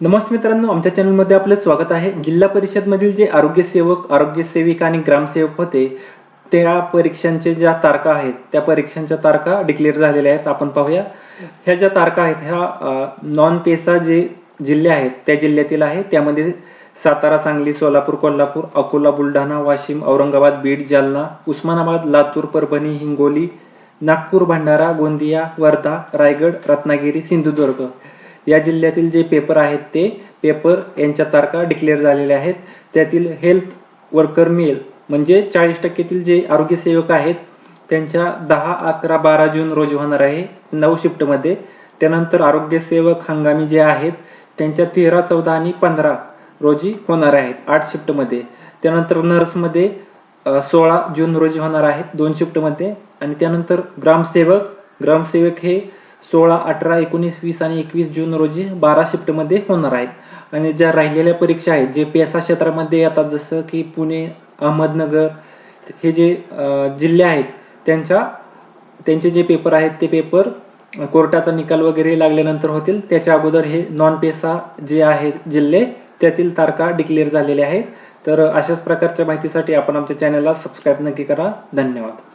नमस्ते मित्रांनो आमच्या चॅनलमध्ये आपलं स्वागत आहे. जिल्हा परिषद मधील जे आरोग्य सेवक आरोग्य सेविका आणि ग्रामसेवक होते त्या परीक्षांचे ज्या तारखा आहेत त्या परीक्षांच्या तारखा डिक्लेअर झालेल्या आहेत. आपण पाहूया. ह्या ज्या तारखा आहेत ह्या नॉन पेसा जे जिल्हे आहेत त्या जिल्ह्यातील आहे. त्यामध्ये सातारा सांगली सोलापूर कोल्हापूर अकोला बुलढाणा वाशिम औरंगाबाद बीड जालना उस्मानाबाद लातूर परभणी हिंगोली नागपूर भंडारा गोंदिया वर्धा रायगड रत्नागिरी सिंधुदुर्ग. या जिल्ह्यातील जे पेपर आहेत ते पेपर यांच्या तारखा डिक्लेअर झालेल्या आहेत. त्यातील हेल्थ वर्कर मेल म्हणजे चाळीस टक्केतील जे आरोग्य सेवक आहेत त्यांच्या दहा अकरा बारा जून रोजी होणार आहे नऊ शिफ्टमध्ये त्यानंतर आरोग्य सेवक हंगामी जे आहेत त्यांच्या तेरा चौदा आणि पंधरा रोजी होणार आहेत आठ शिफ्टमध्ये त्यानंतर नर्समध्ये सोळा जून रोजी होणार आहेत दोन शिफ्टमध्ये आणि त्यानंतर ग्रामसेवक ग्रामसेवक हे सोळा अठरा एकोणीस वीस आणि एकवीस जून रोजी बारा शिफ्टमध्ये होणार आहेत. आणि ज्या राहिलेल्या परीक्षा आहेत जे पेसा क्षेत्रामध्ये येतात जसं की पुणे अहमदनगर हे जे जिल्हे आहेत त्यांच्या त्यांचे जे पेपर आहेत ते पेपर कोर्टाचा निकाल वगैरे लागल्यानंतर होतील. त्याच्या अगोदर हे नॉन पेसा जे आहेत जिल्हे त्यातील तारखा डिक्लेअर झालेल्या आहेत. तर अशाच प्रकारच्या माहितीसाठी आपण आमच्या चॅनलला सबस्क्राईब नक्की करा. धन्यवाद.